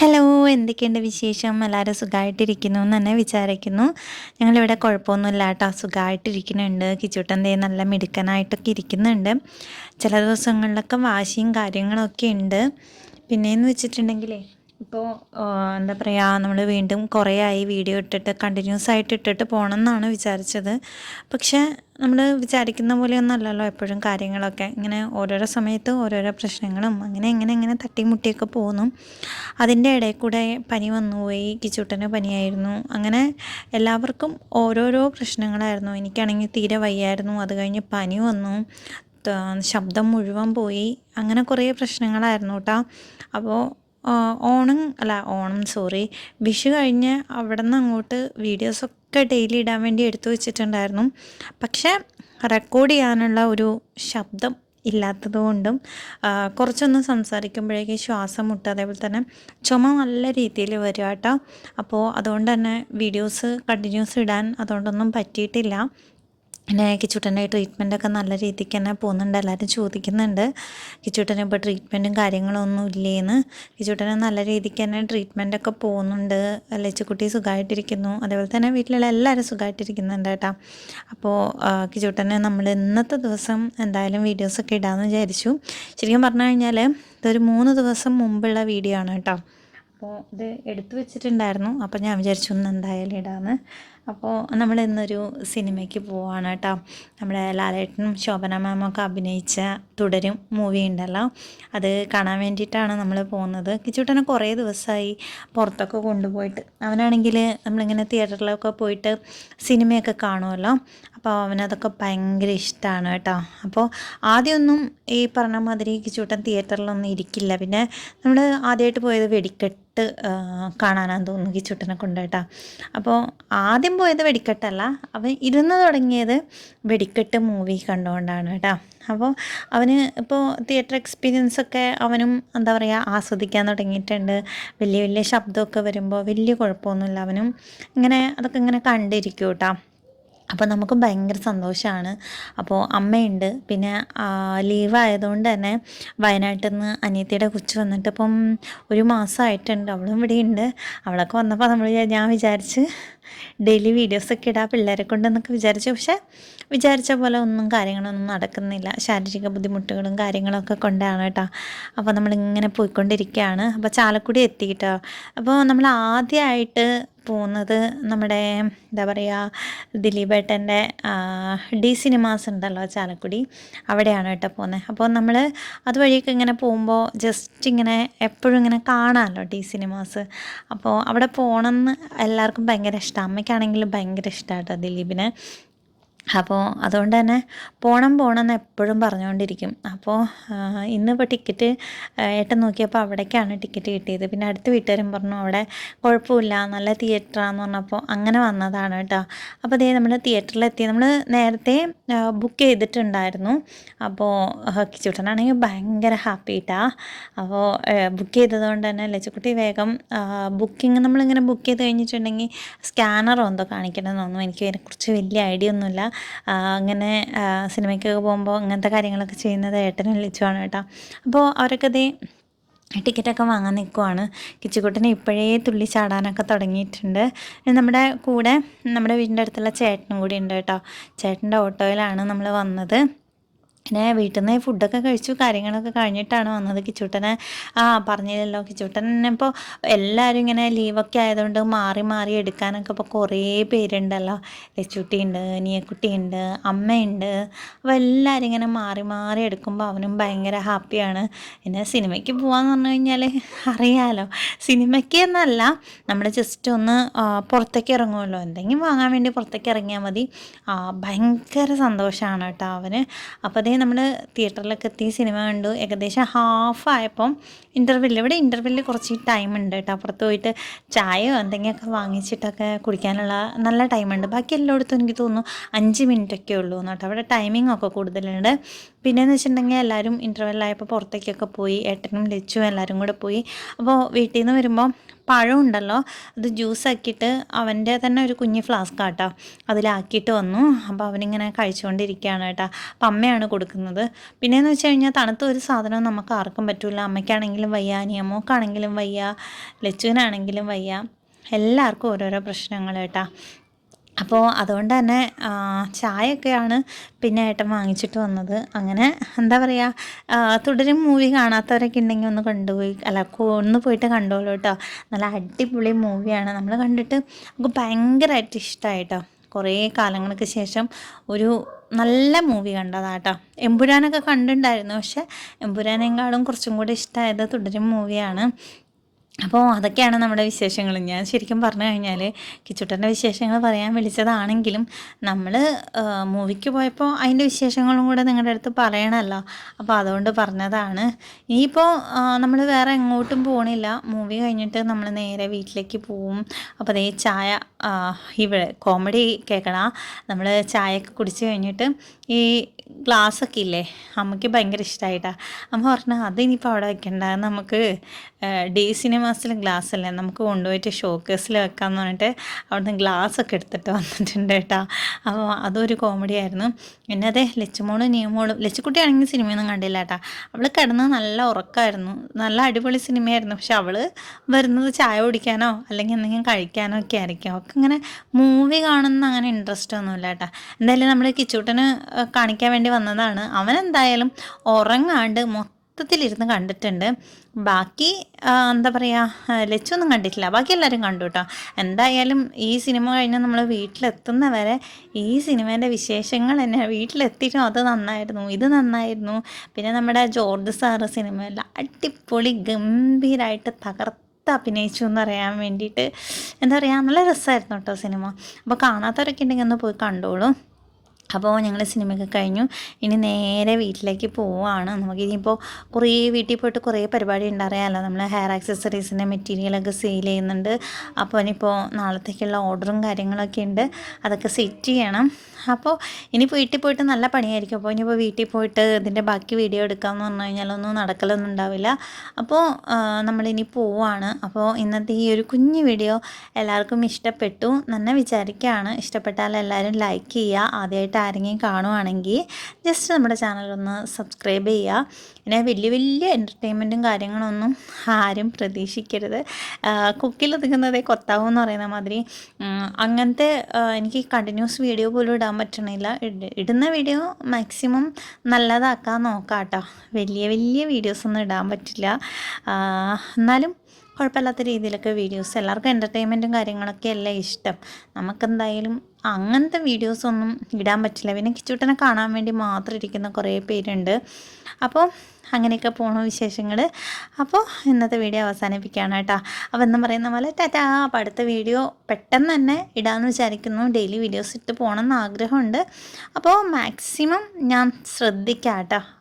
Hello എന്തൊക്കെയുണ്ട് വിശേഷം? എല്ലാവരും സുഖമായിട്ടിരിക്കുന്നു എന്ന് തന്നെ വിചാരിക്കുന്നു. ഞങ്ങളിവിടെ കുഴപ്പമൊന്നുമില്ല കേട്ടോ സുഖമായിട്ടിരിക്കുന്നുണ്ട് കിച്ചൂട്ടൻ തേ നല്ല മിടുക്കനായിട്ടൊക്കെ ഇരിക്കുന്നുണ്ട്. ചില ദിവസങ്ങളിലൊക്കെ വാശിയും കാര്യങ്ങളൊക്കെ ഉണ്ട്. പിന്നെയെന്ന് വെച്ചിട്ടുണ്ടെങ്കിലേ ഇപ്പോൾ എന്താ പറയുക നമ്മൾ വീണ്ടും കുറേ ആയി വീഡിയോ ഇട്ടിട്ട് കണ്ടിന്യൂസ് ആയിട്ട് ഇട്ടിട്ട് പോകണം എന്നാണ് വിചാരിച്ചത്. പക്ഷേ നമ്മൾ വിചാരിക്കുന്ന പോലെയൊന്നും അല്ലല്ലോ എപ്പോഴും കാര്യങ്ങളൊക്കെ. ഇങ്ങനെ ഓരോരോ സമയത്ത് ഓരോരോ പ്രശ്നങ്ങളും അങ്ങനെ ഇങ്ങനെ ഇങ്ങനെ തട്ടിമുട്ടിയൊക്കെ പോകുന്നു. അതിന്റെ ഇടയിൽ കൂടെ പനി വന്നുപോയി കിച്ചൂട്ടന് പനിയായിരുന്നു. അങ്ങനെ എല്ലാവർക്കും ഓരോരോ പ്രശ്നങ്ങളായിരുന്നു. എനിക്കാണെങ്കിൽ തീരെ വയ്യായിരുന്നു. അത് കഴിഞ്ഞ് പനി വന്നു. ശബ്ദം മുഴുവൻ പോയി. അങ്ങനെ കുറേ പ്രശ്നങ്ങളായിരുന്നു കേട്ടോ. അപ്പോൾ ഓണം അല്ല ഓണം സോറി. വിഷു കഴിഞ്ഞ് അവിടെ നിന്ന് അങ്ങോട്ട് വീഡിയോസൊക്കെ ഡെയിലി ഇടാൻ വേണ്ടി എടുത്തു വെച്ചിട്ടുണ്ടായിരുന്നു. പക്ഷേ റെക്കോർഡ് ചെയ്യാനുള്ള ഒരു ശബ്ദം ഇല്ലാത്തത് കൊണ്ടും കുറച്ചൊന്ന് സംസാരിക്കുമ്പോഴേക്ക് ശ്വാസം മുട്ട അതേപോലെ തന്നെ ചുമ നല്ല രീതിയിൽ വരിക കേട്ടോ അപ്പോൾ അതുകൊണ്ട് തന്നെ വീഡിയോസ് കണ്ടിന്യൂസ് ഇടാൻ അതുകൊണ്ടൊന്നും പറ്റിയിട്ടില്ല. പിന്നെ കിച്ചുട്ടന്റെ ട്രീറ്റ്മെന്റൊക്കെ നല്ല രീതിക്ക് തന്നെ പോകുന്നുണ്ട്. എല്ലാവരും ചോദിക്കുന്നുണ്ട്. കിച്ചുട്ടന് ഇപ്പോൾ ട്രീറ്റ്മെന്റും കാര്യങ്ങളൊന്നും ഇല്ലേന്ന്. കിച്ചുട്ടന് നല്ല രീതിക്ക് തന്നെ ട്രീറ്റ്മെന്റൊക്കെ പോകുന്നുണ്ട്. ലച്ചുക്കുട്ടി സുഖമായിട്ടിരിക്കുന്നു അതേപോലെ തന്നെ വീട്ടിലുള്ള എല്ലാവരും സുഖമായിട്ടിരിക്കുന്നുണ്ട് കേട്ടോ. അപ്പോൾ കിച്ചുട്ടന് നമ്മൾ ഇന്നത്തെ ദിവസം എന്തായാലും വീഡിയോസൊക്കെ ഇടാമെന്ന് വിചാരിച്ചു. ശരിക്കും പറഞ്ഞു കഴിഞ്ഞാൽ ഇതൊരു മൂന്ന് ദിവസം മുമ്പുള്ള വീഡിയോ ആണ് കേട്ടോ. അപ്പോൾ ഇത് എടുത്തു വെച്ചിട്ടുണ്ടായിരുന്നു. അപ്പോൾ ഞാൻ വിചാരിച്ചു ഒന്ന് എന്തായാലും ഇടാമെന്ന്. അപ്പോൾ നമ്മൾ ഇന്നൊരു സിനിമയ്ക്ക് പോവാണ് കേട്ടോ നമ്മുടെ ലാലേട്ടനും ശോഭന മാമൊക്കെ അഭിനയിച്ച തുടരും മൂവി ഉണ്ടല്ലോ. അത് കാണാൻ വേണ്ടിയിട്ടാണ് നമ്മൾ പോകുന്നത്. കിച്ചൂട്ടനെ കുറേ ദിവസമായി പുറത്തൊക്കെ കൊണ്ടുപോയിട്ട്. അവനാണെങ്കിൽ നമ്മളിങ്ങനെ തിയേറ്ററിലൊക്കെ പോയിട്ട് സിനിമയൊക്കെ കാണുമല്ലോ അപ്പോൾ അവനതൊക്കെ ഭയങ്കര ഇഷ്ടമാണ് കേട്ടോ അപ്പോൾ ആദ്യമൊന്നും ഈ പറഞ്ഞ മാതിരി കിച്ചൂട്ടൻ തിയേറ്ററിലൊന്നും ഇരിക്കില്ല. പിന്നെ നമ്മൾ ആദ്യമായിട്ട് പോയത് വെടിക്കെട്ട് കാണാനാന്ന് തോന്നുന്നു കിച്ചൂട്ടനെ കേട്ടോ അപ്പോൾ ആദ്യം പോയത് വെടിക്കെട്ടല്ല. അവൻ ഇരുന്ന് തുടങ്ങിയത് വെടിക്കെട്ട് മൂവി കണ്ടുകൊണ്ടാണ് കേട്ടോ അപ്പോൾ അവന് ഇപ്പോൾ തിയേറ്റർ എക്സ്പീരിയൻസ് ഒക്കെ അവനും എന്താ പറയുക ആസ്വദിക്കാൻ തുടങ്ങിയിട്ടുണ്ട്. വലിയ വലിയ ശബ്ദമൊക്കെ വരുമ്പോൾ വലിയ കുഴപ്പമൊന്നുമില്ല അവനും. ഇങ്ങനെ അതൊക്കെ ഇങ്ങനെ കണ്ടിരിക്കും കേട്ടോ അപ്പോൾ നമുക്ക് ഭയങ്കര സന്തോഷമാണ് അപ്പോൾ അമ്മയുണ്ട്. പിന്നെ ലീവ് ആയതുകൊണ്ട് തന്നെ വയനാട്ടിൽ നിന്ന് അനിയത്തിയുടെ കൊച്ചു വന്നിട്ട് ഇപ്പം ഒരു മാസമായിട്ടുണ്ട്. അവളും ഇവിടെ ഉണ്ട് അവളൊക്കെ വന്നപ്പോൾ നമ്മൾ ഞാൻ വിചാരിച്ച് ഡെയിലി വീഡിയോസൊക്കെ ഇടാം പിള്ളേരെ കൊണ്ടെന്നൊക്കെ വിചാരിച്ചു. പക്ഷേ വിചാരിച്ച പോലെ ഒന്നും കാര്യങ്ങളൊന്നും നടക്കുന്നില്ല. ശാരീരിക ബുദ്ധിമുട്ടുകളും കാര്യങ്ങളൊക്കെ കൊണ്ടാണ് കേട്ടോ. അപ്പോൾ നമ്മളിങ്ങനെ പോയിക്കൊണ്ടിരിക്കുകയാണ്. അപ്പോൾ ചാലക്കുടി എത്തി കേട്ടോ. അപ്പോൾ നമ്മൾ ആദ്യമായിട്ട് പോകുന്നത് നമ്മുടെ എന്താ പറയുക ദിലീപേട്ടന്റെ ഡി സിനിമാസ് ഉണ്ടല്ലോ ചാലക്കുടി. അവിടെയാണ് കേട്ടോ പോകുന്നത്. അപ്പോൾ നമ്മൾ അതുവഴിയൊക്കെ ഇങ്ങനെ പോകുമ്പോൾ ജസ്റ്റ് ഇങ്ങനെ എപ്പോഴും ഇങ്ങനെ കാണാമല്ലോ ഡി സിനിമാസ്. അപ്പോൾ അവിടെ പോകണമെന്ന് എല്ലാവർക്കും ഭയങ്കര ഇഷ്ടമാണ്. അമ്മയ്ക്കാണെങ്കിലും ഭയങ്കര ഇഷ്ടമാണ് ദിലീപിനെ. അപ്പോൾ അതുകൊണ്ട് തന്നെ പോണം പോകണം എന്ന് എപ്പോഴും പറഞ്ഞുകൊണ്ടിരിക്കും അപ്പോൾ ഇന്നിപ്പോൾ ടിക്കറ്റ് ഏട്ടൻ നോക്കിയപ്പോൾ അവിടേക്കാണ് ടിക്കറ്റ് കിട്ടിയത്. പിന്നെ അടുത്ത വീട്ടുകാരും പറഞ്ഞു അവിടെ കുഴപ്പമില്ല നല്ല തിയേറ്ററാന്ന് പറഞ്ഞപ്പോൾ അങ്ങനെ വന്നതാണ് കേട്ടോ. അപ്പോൾ അതേ നമ്മൾ തിയേറ്ററിലെത്തി. നമ്മൾ നേരത്തെ ബുക്ക് ചെയ്തിട്ടുണ്ടായിരുന്നു. അപ്പോൾ കിച്ചുട്ടനാണെങ്കിൽ ഭയങ്കര ഹാപ്പി ഇട്ടാ അപ്പോൾ ബുക്ക് ചെയ്തതുകൊണ്ട് തന്നെ ലച്ചുക്കുട്ടി വേഗം ബുക്കിംഗ് നമ്മളിങ്ങനെ ബുക്ക് ചെയ്ത് കഴിഞ്ഞിട്ടുണ്ടെങ്കിൽ സ്കാനറോ എന്തോ കാണിക്കണമെന്നൊന്നും എനിക്ക് അതിനെക്കുറിച്ച് വലിയ ഐഡിയ ഒന്നുമില്ല. അങ്ങനെ സിനിമയ്ക്കൊക്കെ പോകുമ്പോൾ അങ്ങനത്തെ കാര്യങ്ങളൊക്കെ ചെയ്യുന്നത് ഏട്ടനെ ലിച്ചുവാണ് കേട്ടോ. അപ്പോൾ അവരൊക്കെ ഇതേ ടിക്കറ്റൊക്കെ വാങ്ങാൻ നിൽക്കുവാണ് കിച്ചുകുട്ടനെ ഇപ്പോഴേ തുള്ളി ചാടാനൊക്കെ തുടങ്ങിയിട്ടുണ്ട്. നമ്മുടെ കൂടെ നമ്മുടെ വീടിന്റെ അടുത്തുള്ള ചേട്ടനും കൂടി ഉണ്ട് കേട്ടോ. ചേട്ടന്റെ ഓട്ടോയിലാണ് നമ്മൾ വന്നത്. പിന്നെ വീട്ടിൽ നിന്ന് ഫുഡൊക്കെ കഴിച്ചു കാര്യങ്ങളൊക്കെ കഴിഞ്ഞിട്ടാണ് വന്നത് കിച്ചൂട്ടനെ. ആ പറഞ്ഞില്ലല്ലോ. കിച്ചൂട്ടൻ ഇപ്പോൾ എല്ലാവരും ഇങ്ങനെ ലീവൊക്കെ ആയതുകൊണ്ട് മാറി മാറി എടുക്കാനൊക്കെ ഇപ്പോൾ കുറേ പേരുണ്ടല്ലോ. ലച്ചുട്ടിയുണ്ട് നീയക്കുട്ടിയുണ്ട് അമ്മയുണ്ട്. അപ്പോൾ എല്ലാവരും ഇങ്ങനെ മാറി മാറി എടുക്കുമ്പോൾ അവനും ഭയങ്കര ഹാപ്പിയാണ്. പിന്നെ സിനിമയ്ക്ക് പോകാമെന്ന് പറഞ്ഞു കഴിഞ്ഞാൽ അറിയാലോ. സിനിമയ്ക്ക് എന്നല്ല നമ്മൾ ജസ്റ്റ് ഒന്ന് പുറത്തേക്ക് ഇറങ്ങുമല്ലോ. എന്തെങ്കിലും വാങ്ങാൻ വേണ്ടി പുറത്തേക്ക് ഇറങ്ങിയാൽ മതി. ഭയങ്കര സന്തോഷമാണ് കേട്ടോ അവന്. അപ്പോൾ അതേ നമ്മൾ തിയേറ്ററിലൊക്കെ എത്തി സിനിമ കണ്ടു. ഏകദേശം ഹാഫ് ആയപ്പം ഇന്റർവെല്ലിൽ ഇവിടെ ഇന്റർവെല്ലിൽ കുറച്ച് ടൈം ഉണ്ട് കേട്ടോ. അപ്പുറത്ത് പോയിട്ട് ചായയോ എന്തെങ്കിലുമൊക്കെ വാങ്ങിച്ചിട്ടൊക്കെ കുടിക്കാനുള്ള നല്ല ടൈമുണ്ട് ബാക്കി എല്ലായിടത്തും എനിക്ക് തോന്നുന്നു അഞ്ച് മിനിറ്റൊക്കെ ഉള്ളൂ കേട്ടോ. അവിടെ ടൈമിംഗ് ഒക്കെ കൂടുതലുണ്ട്. പിന്നെയെന്ന് വെച്ചിട്ടുണ്ടെങ്കിൽ എല്ലാവരും ഇന്റർവെല്ലായപ്പോൾ പുറത്തേക്കൊക്കെ പോയി ഏട്ടനും ലച്ചും എല്ലാവരും കൂടെ പോയി. അപ്പോൾ വീട്ടിൽ നിന്ന് വരുമ്പോൾ പഴം ഉണ്ടല്ലോ അത് ജ്യൂസ് ആക്കിയിട്ട് അവന്റെ തന്നെ ഒരു കുഞ്ഞ് ഫ്ലാസ്ക് ആട്ടോ അതിലാക്കിയിട്ട് വന്നു. അപ്പോൾ അവനിങ്ങനെ കഴിച്ചുകൊണ്ടിരിക്കുകയാണ് കേട്ടോ. അപ്പം അമ്മയാണ് കൊടുക്കുന്നത്. പിന്നെയെന്ന് വെച്ച് കഴിഞ്ഞാൽ തണുത്ത ഒരു സാധനവും നമുക്ക് ആർക്കും പറ്റില്ല അമ്മയ്ക്കാണെങ്കിലും വയ്യ നിയമോക്കാണെങ്കിലും വയ്യ ലച്ചുവിനാണെങ്കിലും വയ്യ. എല്ലാവർക്കും ഓരോരോ പ്രശ്നങ്ങൾ കേട്ടാ. അപ്പോൾ അതുകൊണ്ട് തന്നെ ചായയൊക്കെയാണ് പിന്നെ ഏട്ടൻ വാങ്ങിച്ചിട്ട് വന്നത്. അങ്ങനെ എന്താ പറയുക തുടരും മൂവി കാണാത്തവരൊക്കെ ഉണ്ടെങ്കിൽ ഒന്ന് കൊണ്ടുപോയി അല്ല ഒന്ന് പോയിട്ട് കണ്ടോളൂ കേട്ടോ നല്ല അടിപൊളി മൂവിയാണ് നമ്മൾ കണ്ടിട്ട് നമുക്ക് ഭയങ്കരമായിട്ട് ഇഷ്ടമായിട്ടോ കുറേ കാലങ്ങൾക്ക് ശേഷം ഒരു നല്ല മൂവി കണ്ടതാട്ടോ എമ്പുരാനൊക്കെ കണ്ടിട്ടുണ്ടായിരുന്നു. പക്ഷേ എമ്പുരാനേക്കാളും കുറച്ചും കൂടി ഇഷ്ടമായത് തുടരും മൂവിയാണ് അപ്പോൾ അതൊക്കെയാണ് നമ്മുടെ വിശേഷങ്ങൾ ഞാൻ ശരിക്കും പറഞ്ഞു കഴിഞ്ഞാൽ കിച്ചുട്ടന്റെ വിശേഷങ്ങൾ പറയാൻ വിളിച്ചതാണെങ്കിലും നമ്മൾ മൂവിക്ക് പോയപ്പോൾ അതിന്റെ വിശേഷങ്ങളും കൂടെ നിങ്ങളുടെ അടുത്ത് പറയണമല്ലോ അപ്പോൾ അതുകൊണ്ട് പറഞ്ഞതാണ്. ഇനിയിപ്പോൾ നമ്മൾ വേറെ എങ്ങോട്ടും പോകണില്ല മൂവി കഴിഞ്ഞിട്ട് നമ്മൾ നേരെ വീട്ടിലേക്ക് പോവും. അപ്പോൾ അതേ ചായ ഇവിടെ കോമഡി കേൾക്കണ നമ്മൾ ചായയൊക്കെ കുടിച്ച് കഴിഞ്ഞിട്ട് ഈ ഗ്ലാസ്സൊക്കെ ഇല്ലേ അമ്മയ്ക്ക് ഭയങ്കര ഇഷ്ടമായിട്ടാ അമ്മ പറഞ്ഞു ഇനിയിപ്പോൾ അവിടെ വെക്കണ്ട നമുക്ക് ഡി സിനിമാസിലെ ഗ്ലാസ് അല്ലേ നമുക്ക് കൊണ്ടുപോയിട്ട് ഷോക്കേസിൽ വെക്കാമെന്ന് പറഞ്ഞിട്ട് അവിടുന്ന് ഗ്ലാസ് ഒക്കെ എടുത്തിട്ട് വന്നിട്ടുണ്ട് കേട്ടോ. അപ്പോൾ അതൊരു കോമഡി ആയിരുന്നു. പിന്നെ അതെ ലച്ചുമോളും നിയമോളും ലച്ചുക്കുട്ടിയാണെങ്കിൽ സിനിമയൊന്നും കണ്ടില്ല കേട്ടോ. അവൾ കിടന്ന് നല്ല ഉറക്കമായിരുന്നു നല്ല അടിപൊളി സിനിമയായിരുന്നു. പക്ഷെ അവൾ വരുന്നത് ചായ കുടിക്കാനോ അല്ലെങ്കിൽ എന്തെങ്കിലും കഴിക്കാനോ ഒക്കെ ആയിരിക്കും. അവൾക്ക് ഇങ്ങനെ മൂവി കാണുന്ന അങ്ങനെ ഇൻട്രസ്റ്റ് ഒന്നുമില്ല കേട്ടോ. എന്തായാലും നമ്മൾ കിച്ചൂട്ടന് കാണിക്കാൻ വേണ്ടി വന്നതാണ്. അവൻ എന്തായാലും ഉറങ്ങാണ്ട് മൊത്തത്തിലിരുന്ന് കണ്ടിട്ടുണ്ട്. ബാക്കി എന്താ പറയുക ലച്ചൊന്നും കണ്ടിട്ടില്ല. ബാക്കി എല്ലാവരും കണ്ടു കേട്ടോ. എന്തായാലും ഈ സിനിമ കഴിഞ്ഞ് നമ്മൾ വീട്ടിലെത്തുന്ന വരെ ഈ സിനിമേന്റെ വിശേഷങ്ങൾ തന്നെ. വീട്ടിലെത്തിയിട്ടും അത് നന്നായിരുന്നു ഇത് നന്നായിരുന്നു. പിന്നെ നമ്മുടെ ജോർജ് സാറ് സിനിമയെല്ലാം അടിപൊളി ഗംഭീരമായിട്ട് തകർത്ത് അഭിനയിച്ചു എന്ന് പറയാൻ വേണ്ടിയിട്ട്. എന്താ പറയുക നല്ല രസമായിരുന്നു കേട്ടോ സിനിമ. അപ്പോൾ കാണാത്തവരൊക്കെ ഉണ്ടെങ്കിൽ ഒന്ന് പോയി കണ്ടോളൂ. അപ്പോൾ ഞങ്ങൾ സിനിമയൊക്കെ കഴിഞ്ഞു. ഇനി നേരെ വീട്ടിലേക്ക് പോവുകയാണ് നമുക്ക് ഇനിയിപ്പോൾ കുറേ വീട്ടിൽ പോയിട്ട് കുറേ പരിപാടി ഉണ്ടറിയാമല്ലോ നമ്മൾ ഹെയർ ആക്സസറീസിന്റെ മെറ്റീരിയലൊക്കെ സെയിൽ ചെയ്യുന്നുണ്ട്. അപ്പോൾ ഇനിയിപ്പോൾ നാളത്തേക്കുള്ള ഓർഡറും കാര്യങ്ങളൊക്കെ ഉണ്ട്. അതൊക്കെ സെറ്റ് ചെയ്യണം. അപ്പോൾ ഇനി വീട്ടിൽ പോയിട്ട് നല്ല പണിയായിരിക്കും. അപ്പോൾ ഇനിയിപ്പോൾ വീട്ടിൽ പോയിട്ട് ഇതിന്റെ ബാക്കി വീഡിയോ എടുക്കാമെന്ന് പറഞ്ഞു കഴിഞ്ഞാലൊന്നും നടക്കലൊന്നും ഉണ്ടാവില്ല. അപ്പോൾ നമ്മളിനി പോവാണ്. അപ്പോൾ ഇന്നത്തെ ഈ ഒരു കുഞ്ഞു വീഡിയോ എല്ലാവർക്കും ഇഷ്ടപ്പെട്ടു. തന്നെ വിചാരിക്കുകയാണ് ഇഷ്ടപ്പെട്ടാൽ എല്ലാവരും ലൈക്ക് ചെയ്യുക. ആദ്യമായിട്ട് ആരെങ്കിലും കാണുവാണെങ്കിൽ ജസ്റ്റ് നമ്മുടെ ചാനലൊന്ന് സബ്സ്ക്രൈബ് ചെയ്യുക. പിന്നെ വലിയ വലിയ എന്റർടൈൻമെന്റും കാര്യങ്ങളൊന്നും ആരും പ്രതീക്ഷിക്കരുത്. കുക്കിൽ ഒതുങ്ങുന്നതേ കൊത്താവും എന്ന് പറയുന്ന മാതിരി അങ്ങനത്തെ എനിക്ക് കണ്ടിന്യൂസ് വീഡിയോ പോലും ഇടാൻ പറ്റണില്ല. ഇടുന്ന വീഡിയോ മാക്സിമം നല്ലതാക്കാൻ നോക്കാം കേട്ടോ വലിയ വലിയ വീഡിയോസ് ഒന്നും ഇടാൻ പറ്റില്ല. എന്നാലും കുഴപ്പമില്ലാത്ത രീതിയിലൊക്കെ വീഡിയോസ് എല്ലാവർക്കും എന്റർടൈൻമെന്റും കാര്യങ്ങളൊക്കെ അല്ലേ ഇഷ്ടം. നമുക്കെന്തായാലും അങ്ങനത്തെ വീഡിയോസൊന്നും ഇടാൻ പറ്റില്ല. പിന്നെ കിച്ചൂട്ടനെ കാണാൻ വേണ്ടി മാത്രം ഇരിക്കുന്ന കുറേ പേരുണ്ട്. അപ്പോൾ അങ്ങനെയൊക്കെ പോണ വിശേഷങ്ങൾ അപ്പോൾ ഇന്നത്തെ വീഡിയോ അവസാനിപ്പിക്കുകയാണ് കേട്ടോ. അപ്പോൾ എന്ന് പറയുന്ന പോലെ ടാറ്റാ അപ്പോൾ അടുത്ത വീഡിയോ പെട്ടെന്ന് തന്നെ ഇടാമെന്ന് വിചാരിക്കുന്നു. ഡെയിലി വീഡിയോസ് ഇട്ട് പോകണം എന്ന് ആഗ്രഹമുണ്ട്. അപ്പോൾ മാക്സിമം ഞാൻ ശ്രദ്ധിക്കാം കേട്ടോ.